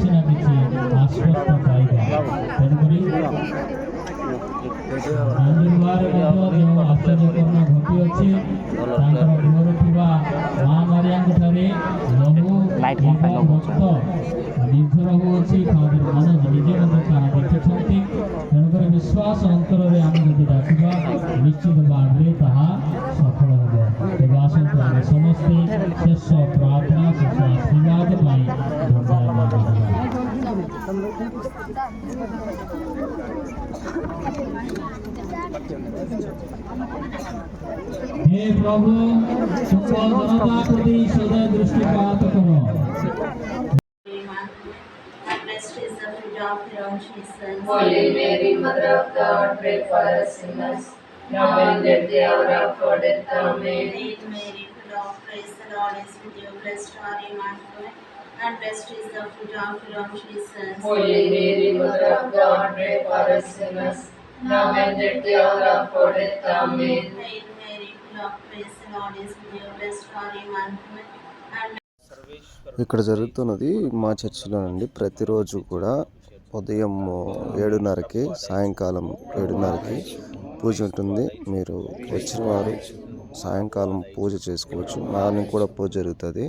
নিচে নামিয়েছি আশ্বস্ত জায়গা তেমনি ମନ୍ଦିରବାରେ ମଧ୍ୟ ଯେଉଁ ଆଶ୍ଚର୍ଯ୍ୟକରଣ ଘଟିଅଛି ତାଙ୍କର ଗୃହରେ ଥିବା ମା ମାରିଆଙ୍କ ଠାରେ ବହୁ ଭକ୍ତ ନିର୍ଭର ହେଉଅଛି ତାଙ୍କର ମନୋଜ ନିଜେ ମଧ୍ୟ ତାହା ଦେଖିଛନ୍ତି ତେଣୁକରି ବିଶ୍ୱାସ ଅନ୍ତରରେ ଆମେ ଯଦି ଡାକିବା ନିଶ୍ଚିତ ଭାବରେ ତାହା ସଫଳ ହେବ ତେବେ ଆସନ୍ତୁ ଆମେ ସମସ୍ତେ ଶେଷ ପ୍ରାୟ is the fruit of your own Jesus. Holy Mary, Mother of God, pray for us sinners, now and at the hour of our death. Amen. Hail Mary, full of grace, the Lord is with you. Blessed are you among women, and blessed is the fruit of your own Jesus. Holy Mary, Mother of God, pray for us sinners, ఇక్కడ జరుగుతున్నది మా చర్చిలో అండి ప్రతిరోజు కూడా ఉదయం ఏడున్నరకి సాయంకాలం ఏడున్నరకి పూజ ఉంటుంది. మీరు వచ్చిన వారు సాయంకాలం పూజ చేసుకోవచ్చు. మార్నింగ్ కూడా పూజ జరుగుతుంది.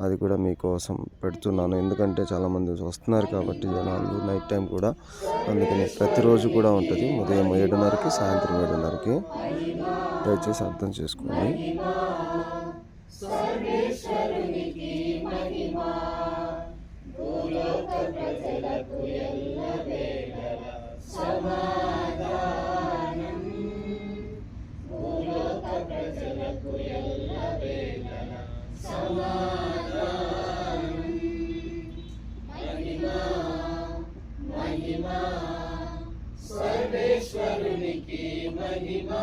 అది కూడా మీకోసం పెడుతున్నాను. ఎందుకంటే చాలామంది వస్తున్నారు కాబట్టి జనాలు నైట్ టైం కూడా. అందుకని ప్రతిరోజు కూడా ఉంటుంది. ఉదయం ఏడున్నరకి సాయంత్రం ఏడున్నరకి. దయచేసి అర్థం చేసుకోండి. మహిమా సర్వేశ్వరునికి మహిమా